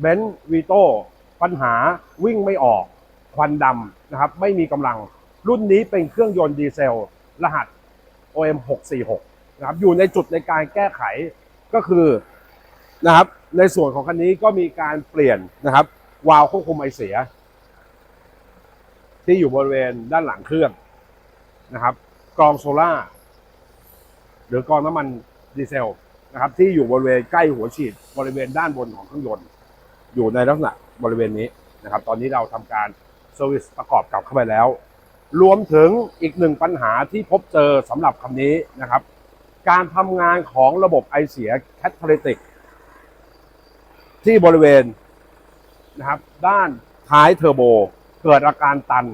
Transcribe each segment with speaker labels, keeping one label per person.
Speaker 1: เบนซ์วีโต้ปัญหาวิ่งไม่ออก ควันดำนะครับ ไม่มีกำลัง รุ่นนี้เป็นเครื่องยนต์ดีเซล รหัส OM 646 นะครับอยู่ในจุดในการแก้ไขก็คือนะครับในส่วนของคันนี้ก็มีการเปลี่ยนนะครับ วาล์วควบคุมไอเสีย ที่อยู่บริเวณด้านหลังเครื่องนะครับกรองโซล่าหรือกรองน้ำมันดีเซลนะครับที่อยู่บริเวณใกล้หัวฉีดบริเวณด้านบนของเครื่องยนต์ อยู่ในลักษณะบริเวณนี้นะครับ ตอนนี้เราทำการเซอร์วิสประกอบกลับเข้าไปแล้ว รวมถึงอีกหนึ่งปัญหาที่พบเจอสำหรับคันนี้นะครับ การทำงานของระบบไอเสียแคทาลิติกที่บริเวณนะครับ ด้านท้ายเทอร์โบ เกิดอาการตัน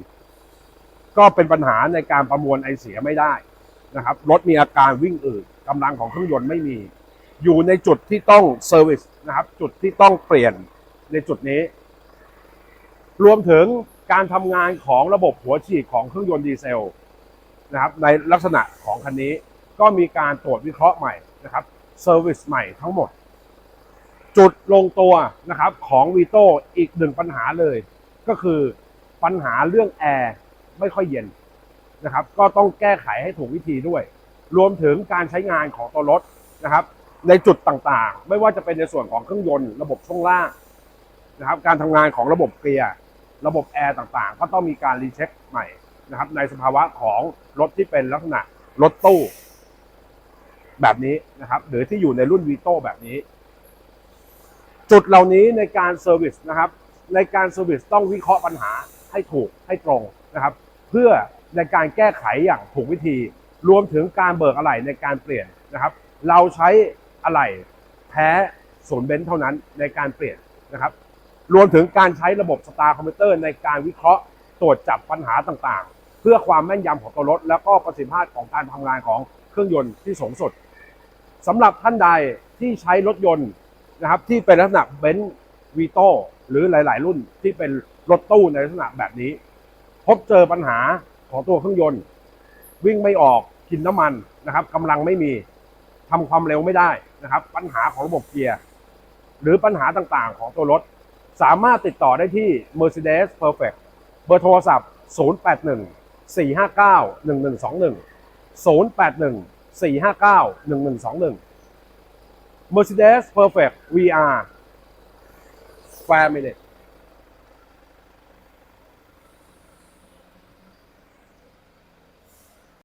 Speaker 1: ก็เป็นปัญหาในการประมวลไอเสียไม่ได้นะครับรถมีอาการวิ่งอืดกำลังของเครื่องยนต์ไม่มี อยู่ในจุดที่ต้องเซอร์วิสนะครับ จุดที่ต้องเปลี่ยน ในจุดนี้ รวมถึงการทำงานของระบบหัวฉีดของเครื่องยนต์ดีเซลนะครับในลักษณะของคันนี้ก็มีการตรวจวิเคราะห์ใหม่นะครับเซอร์วิสใหม่ทั้งหมด จุดลงตัวนะครับของวีโตอีกหนึ่งปัญหาเลย ก็คือปัญหาเรื่องแอร์ไม่ค่อยเย็นนะครับก็ต้องแก้ไขให้ถูกวิธีด้วย รวมถึงการใช้งานของตัวรถนะครับ ในจุดต่างๆ ไม่ว่าจะเป็นในส่วนของเครื่องยนต์ ระบบช่วงล่าง นะครับการทำงานของระบบเกียร์ระบบแอร์ต่างๆ ก็ต้องมีการรีเช็คใหม่นะครับ ในสภาวะของรถที่เป็นลักษณะรถตู้ แบบนี้นะครับ หรือที่อยู่ในรุ่นวีโต้แบบนี้ จุดเหล่านี้ในการเซอร์วิสนะครับ ในการเซอร์วิสต้องวิเคราะห์ปัญหาให้ถูกให้ตรงนะครับ เพื่อในการแก้ไขอย่างถูกวิธี รวมถึงการเบิกอะไหล่ในการเปลี่ยนนะครับ เราใช้อะไหล่แท้ศูนย์เบนซ์เท่านั้นในการเปลี่ยนนะครับ รวมถึงการใช้ระบบสตาร์คอมพิวเตอร์ในการวิเคราะห์ตรวจจับปัญหาต่างๆ เพื่อความแม่นยำของตัวรถ แล้วก็ประสิทธิภาพของการทำงานของเครื่องยนต์ที่สูงสุดสำหรับท่านใดที่ใช้รถยนต์นะครับที่เป็นลักษณะเบนซ์วีโต้หรือหลาย ๆ รุ่นที่เป็นรถตู้ในลักษณะแบบนี้ พบเจอปัญหาของตัวเครื่องยนต์ วิ่งไม่ออกกินน้ำมันนะครับกำลังไม่มีทำความเร็วไม่ได้นะครับ ปัญหาของระบบเกียร์หรือปัญหาต่างๆ ของตัวรถ สามารถติดต่อได้ที่ Mercedes Perfect เบอร์โทรศัพท์ 081 459 1121 081 459 1121 Mercedes Perfect VR Family